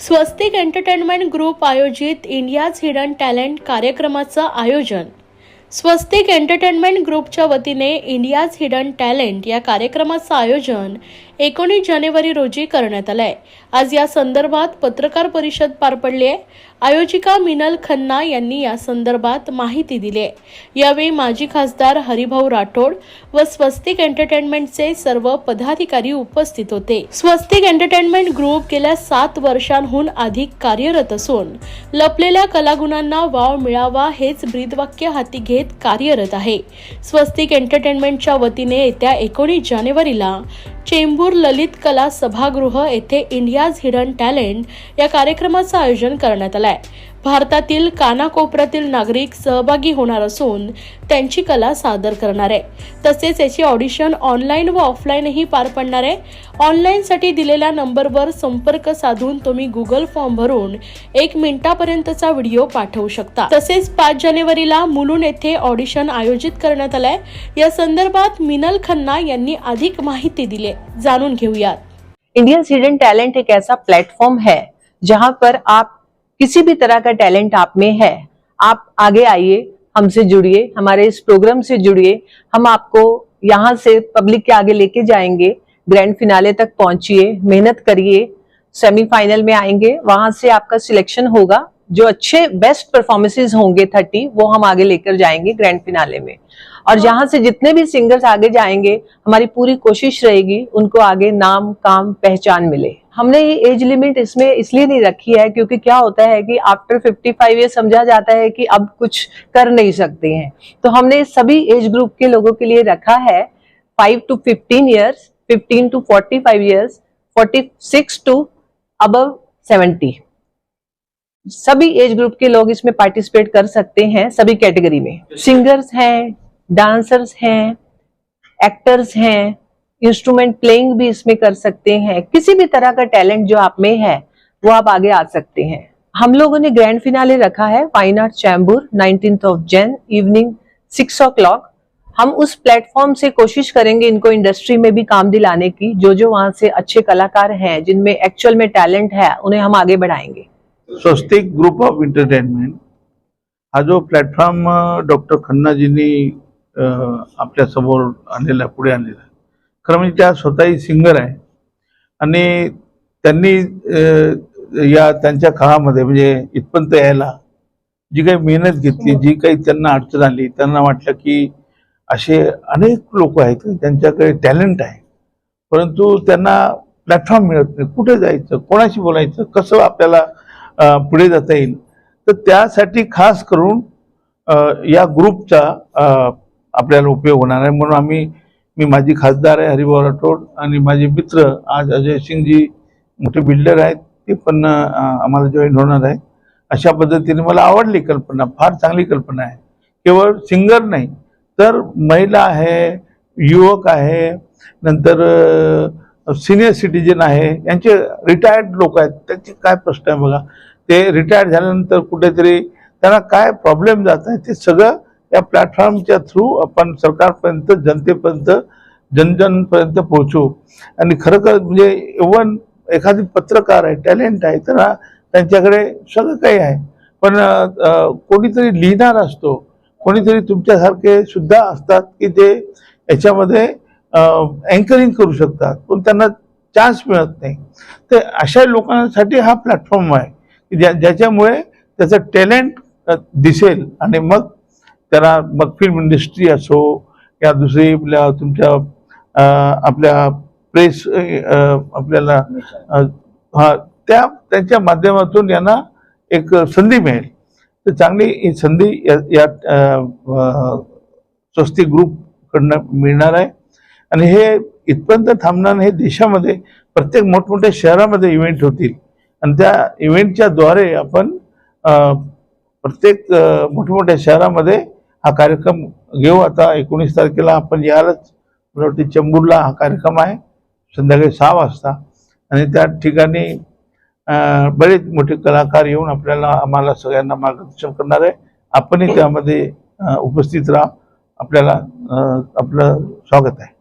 स्वस्तिक entertainment group आयोजित India's hidden talent कार्यक्रमाचं आयोजन. स्वस्तिक एंटरटेनमेंट ग्रुपच्या वतीने इंडियाज हिडन टॅलेंट या कार्यक्रमाचं आयोजन एकोणीस जानेवारी रोजी करण्यात आलं आहे आज या संदर्भात पत्रकार परिषद पार पडली आहे आयोजिका मिनल खन्ना यांनी या संदर्भात माहिती दिली आहे. यावेळी माजी खासदार हरिभाऊ राठोड व स्वस्तिक एंटरटेनमेंटचे सर्व पदाधिकारी उपस्थित होते. स्वस्तिक एंटरटेनमेंट ग्रुप गेल्या सात वर्षांहून अधिक कार्यरत असून लपलेल्या कलागुणांना वाव मिळावा हेच ब्रीदवाक्य हाती घेत कार्यरत आहे. स्वस्तिक एंटरटेनमेंटच्या वतीने येत्या एकोणीस जानेवारीला चेंबूर ललित कला सभागृह येथे इंडियाज हिडन टॅलेंट या कार्यक्रमाचं आयोजन करण्यात आलं आहे. भारतातील कानाकोपऱ्यातील नागरिक सहभागी होणार असून त्यांची कला सादर करणार आहे. तसेच याची ऑडिशन ऑनलाईन व ऑफलाईनही पार पडणार आहे. ऑनलाईनसाठी दिलेल्या नंबरवर संपर्क साधून तुम्ही गुगल फॉर्म भरून एक मिनिटापर्यंतचा व्हिडिओ पाठवू शकता. तसेच पाच जानेवारीला मुलुंड येथे ऑडिशन आयोजित करण्यात आलंय. या संदर्भात मिनल खन्ना यांनी अधिक माहिती दिली जाणून घेऊयात. इंडियन हिडन टैलेंट एक ऐसा प्लेटफॉर्म है जहां पर आप किसी भी तरह का टैलेंट आप में है, आप आगे आइए, हमसे जुड़िए, हमारे इस प्रोग्राम से जुड़िए, हम आपको यहाँ से पब्लिक के आगे लेके जाएँगे, ग्रैंड फिनाले तक पहुंचिए, मेहनत करिए, सेमीफाइनल में आएँगे, वहाँ से आपका सिलेक्शन होगा, जो अच्छे बेस्ट परफॉर्मेंसेज होंगे थर्टी, वो हम आगे लेकर जाएँगे ग्रैंड फिनाले में। और जहाँ से जितने भी सिंगर्स आगे जाएँगे, हमारी पूरी कोशिश रहेगी उनको आगे नाम, काम, पहचान मिले। हमने ये एज लिमिट इसमें इसलिए नहीं रखी है क्योंकि क्या होता है कि आफ्टर 55 ये समझा जाता है कि अब कुछ कर नहीं सकते हैं। तो हमने सभी एज ग्रुप के लोगों के लिए रखा है 5 to 15 years 15 to 45 years 46 to अब 70 सभी एज ग्रुप के लोग इसमें पार्टिसिपेट कर सकते हैं सभी कैटेगरी में। सिंगर्स हैं डांसर्स हैं एक्टर्स हैं इंस्ट्रूमेंट प्लेइंग भी इसमें कर सकते हैं। किसी भी तरह का टैलेंट जो आप में है वो आप आगे आ सकते हैं। हम लोगों ने ग्रैंड फिनाले रखा है wine art Chembur nineteen of June evening six o'clock हम उस प्लेटफॉर्म से कोशिश करेंगे इनको इंडस्ट्री में भी काम दिलाने की जो जो वहां से अच्छे कलाकार हैं जिनमें एक्चुअल में टैलेंट है उन्हें हम आगे बढ़ाएंगे। स्वस्तिक ग्रुप ऑफ एंटरटेनमेंट हा जो प्लॅटफॉर्म डॉक्टर खन्नाजींनी ने आपल्यासमोर आणलेला आहे, पुढे आणलेला आहे खरं म्हणजे त्या स्वतःही सिंगर आहे. आणि त्यांनी या त्यांच्या काळामध्ये म्हणजे इथपर्यंत यायला जी काही मेहनत घेतली जी काही त्यांना अडचण आली त्यांना वाटलं की असे अनेक लोक आहेत त्यांच्याकडे टॅलेंट आहे. परंतु त्यांना प्लॅटफॉर्म मिळत नाही. कुठे जायचं कोणाशी बोलायचं कसं आपल्याला पुढे जाता येईल? तर त्यासाठी खास करून या ग्रुपचा आपल्याला उपयोग होणार आहे. म्हणून आम्ही मी माझी खासदार आहे हरिभाऊ राठोड आणि माझे मित्र आज अजय सिंगजी मोठे बिल्डर आहेत ते पण आम्हाला जॉईन होणार आहे. अशा पद्धतीने मला आवडली कल्पना फार चांगली कल्पना आहे. केवळ सिंगर नाही तर महिला आहे युवक आहे नंतर सिनियर सिटीजन आहे यांचे रिटायर्ड लोक आहेत त्यांचे काय प्रश्न आहे बघा. ते रिटायर्ड झाल्यानंतर कुठेतरी त्यांना काय प्रॉब्लेम जात आहे ते सगळं या प्लॅटफॉर्मच्या थ्रू आपण सरकारपर्यंत जनतेपर्यंत जनजनपर्यंत पोहोचू. आणि खरं म्हणजे इवन एखादी पत्रकार आहे टॅलेंट आहे तर त्यांच्याकडे सगळं काही आहे. पण कोणीतरी लिहिणार असतो. कोणीतरी तुमच्यासारखे सुद्धा असतात की ते याच्यामध्ये अँकरिंग करू शकतात. पण त्यांना चान्स मिळत नाही. तर अशा लोकांसाठी हा प्लॅटफॉर्म आहे की ज्या ज्याच्यामुळे त्याचं टॅलेंट दिसेल आणि मग त्याला मग फिल्म इंडस्ट्री असो या दुसरी आपल्या तुमच्या आपल्या प्रेस आपल्याला हा त्या त्यांच्या माध्यमातून यांना एक संधी मिळेल. तर चांगली ही संधी या या, स्वस्ती ग्रुपकडनं मिळणार आहे. आणि हे इथपर्यंत थांबणार हे देशामध्ये प्रत्येक मोठमोठ्या शहरामध्ये इव्हेंट होतील. आणि त्या इव्हेंटच्या द्वारे आपण प्रत्येक मोठमोठ्या शहरामध्ये हा कार्यक्रम घेऊ. आता एकोणीस तारखेला आपण यायलाच मला वाटते चेंबूरला हा कार्यक्रम आहे. संध्याकाळी सहा वाजता. आणि त्या ठिकाणी बरेच मोठे कलाकार येऊन आपल्याला आम्हाला सगळ्यांना मार्गदर्शन करणार आहे. आपणही त्यामध्ये उपस्थित राहा. आपल्याला आपलं स्वागत आहे.